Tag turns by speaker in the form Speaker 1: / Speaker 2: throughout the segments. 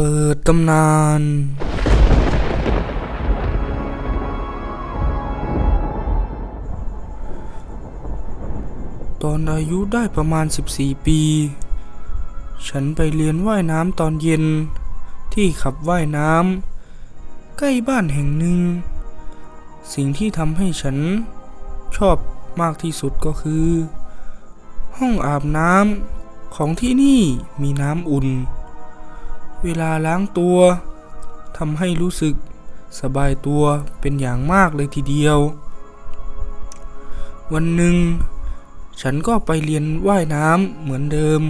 Speaker 1: เปิดตำนาน ตอนอายุได้ประมาณ 14 ปี ฉันไปเรียนว่ายน้ำตอนเย็นที่ขับว่ายน้ำใกล้บ้านแห่งหนึ่ง สิ่งที่ทำให้ฉันชอบมากที่สุดก็คือ ห้องอาบน้ำของที่นี่มีน้ำอุ่น เวลาล้างตัวทำให้รู้สึกสบายตัวเป็นอย่างมากเลยทีเดียว วันหนึ่ง ฉันก็ไปเรียนว่ายน้ำเหมือนเดิม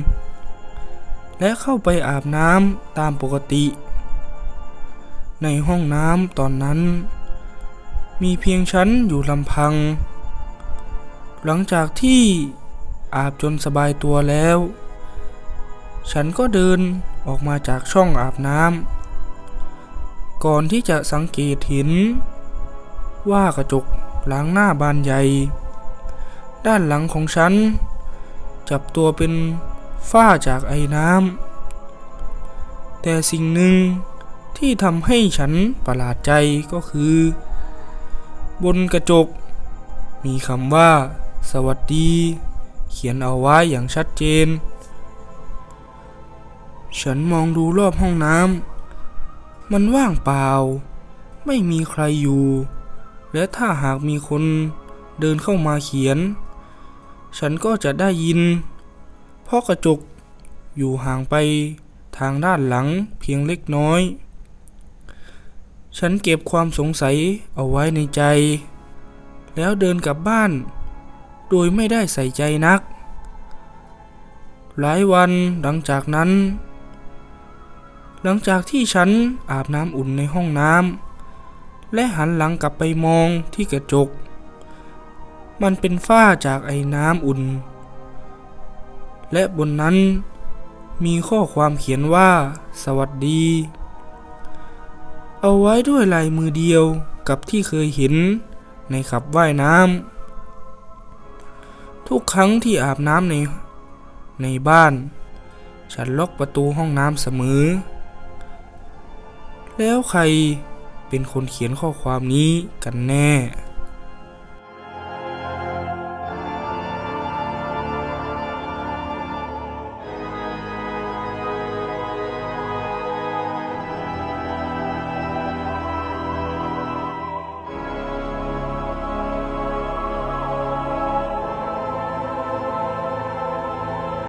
Speaker 1: และเข้าไปอาบน้ำตามปกติ ในห้องน้ำตอนนั้น มีเพียงฉันอยู่ลำพัง หลังจากที่อาบจนสบายตัวแล้ว ฉันก็เดิน ออกมาจากช่องอาบน้ำก่อนที่จะสังเกตเห็น ว่ากระจกล้างหน้าบานใหญ่ ด้านหลังของฉัน จับตัวเป็นฝ้าจากไอ้น้ำแต่สิ่งหนึ่งที่ทำให้ฉันประหลาดใจก็คือ บนกระจก มีคำว่า สวัสดี เขียนเอาไว้อย่างชัดเจน ฉันมองดูรอบห้องน้ำมันว่างเปล่า ไม่มีใครอยู่ และถ้าหากมีคนเดินเข้ามาเขียน ฉันก็จะได้ยิน เพราะกระจกอยู่ห่างไปทางด้านหลังเพียงเล็กน้อย ฉันเก็บความสงสัยเอาไว้ในใจ แล้วเดินกลับบ้าน โดยไม่ได้ใส่ใจนัก หลายวันหลังจากนั้น หลังจากที่ฉันอาบน้ำอุ่นในห้องน้ำและหันหลังกลับไปมองที่กระจก มันเป็นฝ้าจากไอ้น้ำอุ่น และบนนั้นมีข้อความเขียนว่า สวัสดี เอาไว้ด้วยลายมือเดียวกับที่เคยเห็นในขับว่ายน้ำทุกครั้งที่อาบน้ำในในบ้าน ฉันล็อกประตูห้องน้ำเสมอ แล้วใครเป็นคนเขียนข้อความนี้กันแน่